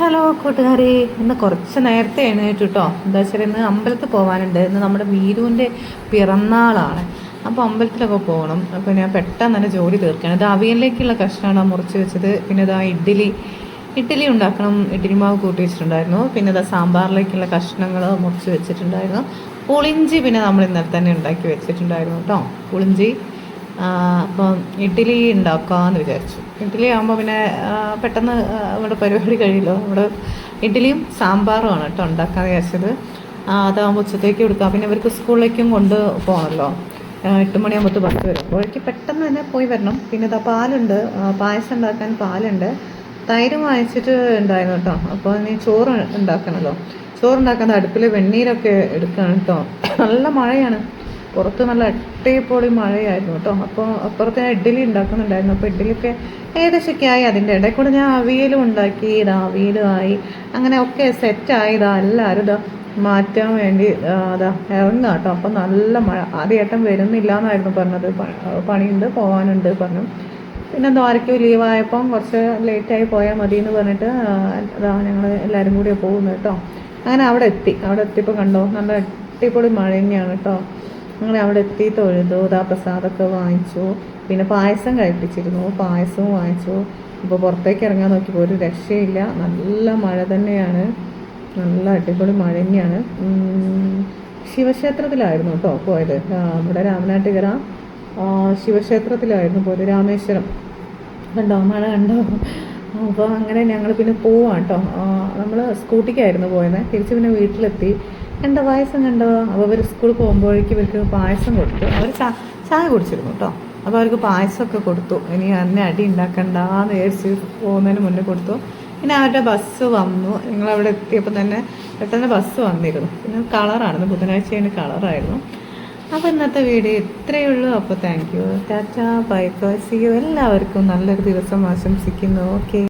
Hello കൂട്ടുകാരെ ഇന്ന് കുറച്ച് നേരത്തെ എഴുന്നേറ്റ് കേട്ടോ എന്താ വെച്ചാൽ ഇന്ന് അമ്പലത്തിൽ പോകാനുണ്ട് ഇന്ന് നമ്മുടെ വീരുവിന്റെ പിറന്നാളാണ്. അപ്പോൾ അമ്പലത്തിലൊക്കെ പോകണം. അപ്പോൾ ഞാൻ പെട്ടെന്ന് തന്നെ ജോലി തീർക്കണം. ഇത് അവിയലിലേക്കുള്ള കഷ്ണമാണ് മുറിച്ച് വെച്ചത്. പിന്നെ ഇതാ ഇഡ്ഡലി ഇഡ്ഡലി ഉണ്ടാക്കണം. ഇഡ്ഡലി മാവ് കൂട്ടി വെച്ചിട്ടുണ്ടായിരുന്നു. പിന്നെ ഇതാ സാമ്പാറിലേക്കുള്ള കഷ്ണങ്ങൾ മുറിച്ച് വെച്ചിട്ടുണ്ടായിരുന്നു. പുളിഞ്ചി പിന്നെ നമ്മൾ ഇന്നലെ തന്നെ ഉണ്ടാക്കി വെച്ചിട്ടുണ്ടായിരുന്നു കേട്ടോ പുളിഞ്ചി അപ്പം ഇഡ്ഡലി ഉണ്ടാക്കാമെന്ന് വിചാരിച്ചു. ഇഡ്ഡലി ആകുമ്പോൾ പിന്നെ പെട്ടെന്ന് നമ്മുടെ പരിപാടി കഴിയുമല്ലോ നമ്മുടെ ഇഡ്ഡലിയും സാമ്പാറുമാണ് കേട്ടോ ഉണ്ടാക്കാൻ വിചാരിച്ചത്. അതാകുമ്പോൾ ഉച്ചത്തേക്ക് കൊടുക്കാം. പിന്നെ ഇവർക്ക് സ്കൂളിലേക്കും കൊണ്ട് പോകണമല്ലോ എട്ട് മണിയാകുമ്പോൾ ബസ് വരും. അപ്പോഴേക്ക് പെട്ടെന്ന് തന്നെ പോയി വരണം. പിന്നെ ഇതാ പാലുണ്ട്. പായസം ഉണ്ടാക്കാൻ പാലുണ്ട്. തൈര് വാങ്ങിച്ചിട്ട് ഉണ്ടായിരുന്നു കേട്ടോ. അപ്പോൾ നീ ചോറ് ഉണ്ടാക്കണമല്ലോ ചോറുണ്ടാക്കാൻ അടുപ്പിൽ വെണ്ണീരൊക്കെ എടുക്കണം കേട്ടോ. നല്ല മഴയാണ്. പുറത്ത് നല്ല അട്ടിപ്പൊളി മഴയായിരുന്നു കേട്ടോ. അപ്പോൾ അപ്പുറത്ത് ഞാൻ ഇഡ്ഡലി ഉണ്ടാക്കുന്നുണ്ടായിരുന്നു. അപ്പോൾ ഇഡ്ഡലിയൊക്കെ ഏകദേശമൊക്കെ ആയി അതിന്റെ ഇടയിൽ കൂടെ ഞാൻ അവിയലും ഉണ്ടാക്കി ഇത് അവിയലും ആയി അങ്ങനെ ഒക്കെ സെറ്റായി. ഇതാ എല്ലാവരും ഇതാ മാറ്റാൻ വേണ്ടി അതാ ഇറങ്ങുക കേട്ടോ. അപ്പം നല്ല മഴ. ആദ്യമായിട്ടും വരുന്നില്ല എന്നായിരുന്നു പറഞ്ഞത് പണിയുണ്ട് പോകാനുണ്ട് പറഞ്ഞു. പിന്നെ ദ്വാരയ്ക്ക് ലീവായപ്പം കുറച്ച് ലേറ്റായി പോയാൽ മതി എന്ന് പറഞ്ഞിട്ട് അതാ ഞങ്ങൾ എല്ലാവരും കൂടി പോകുന്നു കേട്ടോ. അങ്ങനെ അവിടെ എത്തി. അവിടെ എത്തിയപ്പോൾ കണ്ടോ? നല്ല അടിപൊളി മഴ തന്നെയാണ് കേട്ടോ. അങ്ങനെ അവിടെ എത്തി തൊഴുതു ഇതാ പ്രസാദമൊക്കെ വാങ്ങിച്ചു. പിന്നെ പായസം കഴിപ്പിച്ചിരുന്നു. പായസവും വാങ്ങിച്ചു. ഇപ്പോൾ പുറത്തേക്ക് ഇറങ്ങാൻ നോക്കിയപ്പോൾ ഒരു രക്ഷയില്ല. നല്ല മഴ തന്നെയാണ്. നല്ല അടിപൊളി മഴ തന്നെയാണ്. ശിവക്ഷേത്രത്തിലായിരുന്നു കേട്ടോ പോയത്. നമ്മുടെ രാമനാട്ടുകര ശിവക്ഷേത്രത്തിലായിരുന്നു പോയത്. രാമേശ്വരം. കണ്ടോ? മഴ കണ്ടോ? അപ്പോൾ അങ്ങനെ ഞങ്ങൾ പിന്നെ പോവാം കേട്ടോ. നമ്മൾ സ്കൂട്ടിക്കായിരുന്നു പോയത് തിരിച്ച് പിന്നെ വീട്ടിലെത്തി. കണ്ടോ പായസം കണ്ടോ അപ്പോൾ അവർ സ്കൂളിൽ പോകുമ്പോഴേക്കും ഇവർക്ക് പായസം കൊടുത്തു. അവർ ചായ കുടിച്ചിരുന്നു കേട്ടോ. അപ്പോൾ അവർക്ക് പായസമൊക്കെ കൊടുത്തു. ഇനി എന്നെ അടി ഉണ്ടാക്കണ്ടെന്ന് വിചാരിച്ച് പോകുന്നതിന് മുന്നേ കൊടുത്തു. പിന്നെ അവരുടെ ബസ് വന്നു. ഞങ്ങളവിടെ എത്തിയപ്പോൾ തന്നെ പെട്ടെന്ന് ബസ് വന്നിരുന്നു. പിന്നെ കളറാണ്. ബുധനാഴ്ച അതിന് കളറായിരുന്നു. അപ്പോൾ ഇന്നത്തെ വീഡിയോ ഇത്രയേ ഉള്ളൂ. അപ്പോൾ thank you tata bye bye see you എല്ലാവർക്കും നല്ലൊരു ദിവസം ആശംസിക്കുന്നു. ഓക്കെ